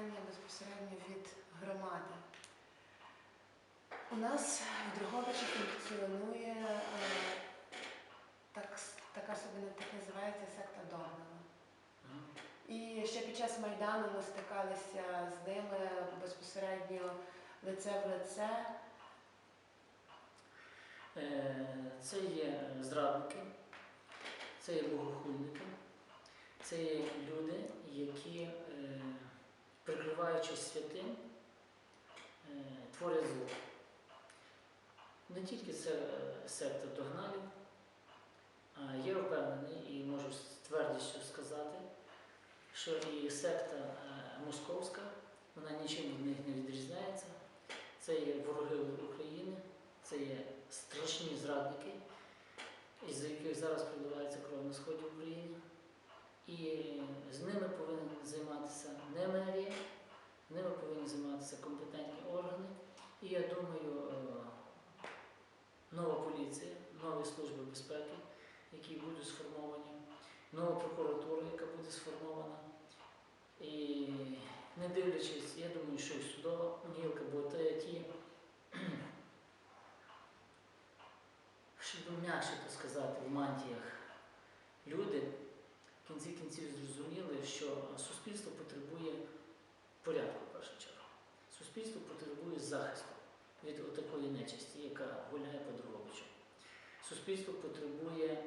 питання безпосередньо від громади. У нас в Дрогобичі функціонує е, так, така собі так називається секта Догнана. І ще під час Майдану ми стикалися з ними безпосередньо лице в лице. Е, Це є зрадники, це є богохульники, це є люди, які, прикриваючись святим, е, творять зло. Не тільки це е, секта догналів, а я впевнений і можу з твердістю сказати, що і секта е, московська, вона нічим від них не відрізняється. Це є вороги України, це є страшні зрадники, із-за яких зараз проливається кров на сході України. І з ними повинен займатися не мерія, ними повинні займатися компетентні органи. І я думаю, е, нова поліція, нові служби безпеки, які будуть сформовані, нова прокуратура, яка буде сформована. І не дивлячись, я думаю, що і судова гілка, бо те ті, щоб м'якше то сказати, в мантіях люди в кінці кінців зрозуміли, що суспільство потребує порядку в першу чергу. Суспільство потребує захисту від отакої нечисті, яка гуляє по Дрогобичу. Суспільство потребує е,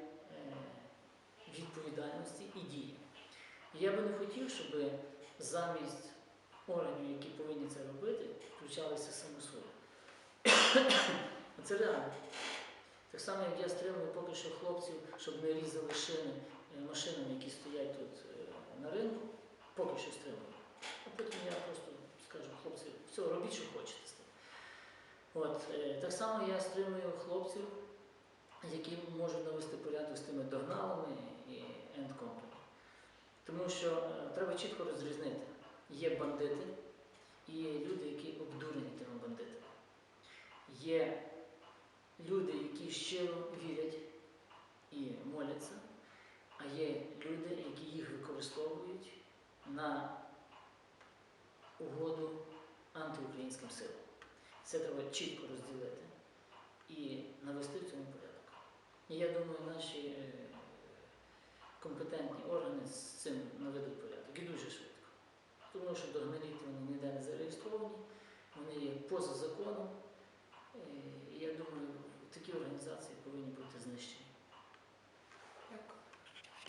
відповідальності і дії. Я би не хотів, щоб замість органів, які повинні це робити, включалися самосуди. Це реально. Так само, як я стримую поки що хлопців, щоб не різали шини е, машинам, які стоять тут е, на ринку, поки що стримую. А потім я просто скажу, хлопці, все, робіть, що хочете. От, е, так само я стримую хлопців, які можуть навести порядок з тими догналами і company. Тому що е, треба чітко розрізнити. Є бандити і є люди, які обдурені тими бандитами. Є люди, які щиро вірять і моляться, а є люди, які їх використовують на угоду антиукраїнським силам. Це треба чітко розділити і навести в цьому порядок. І я думаю, наші е, компетентні органи з цим наведуть порядок і дуже швидко. Тому що догналіти вони ніде не зареєстровані, вони є поза законом. Е, І я думаю, такі організації повинні бути знищені.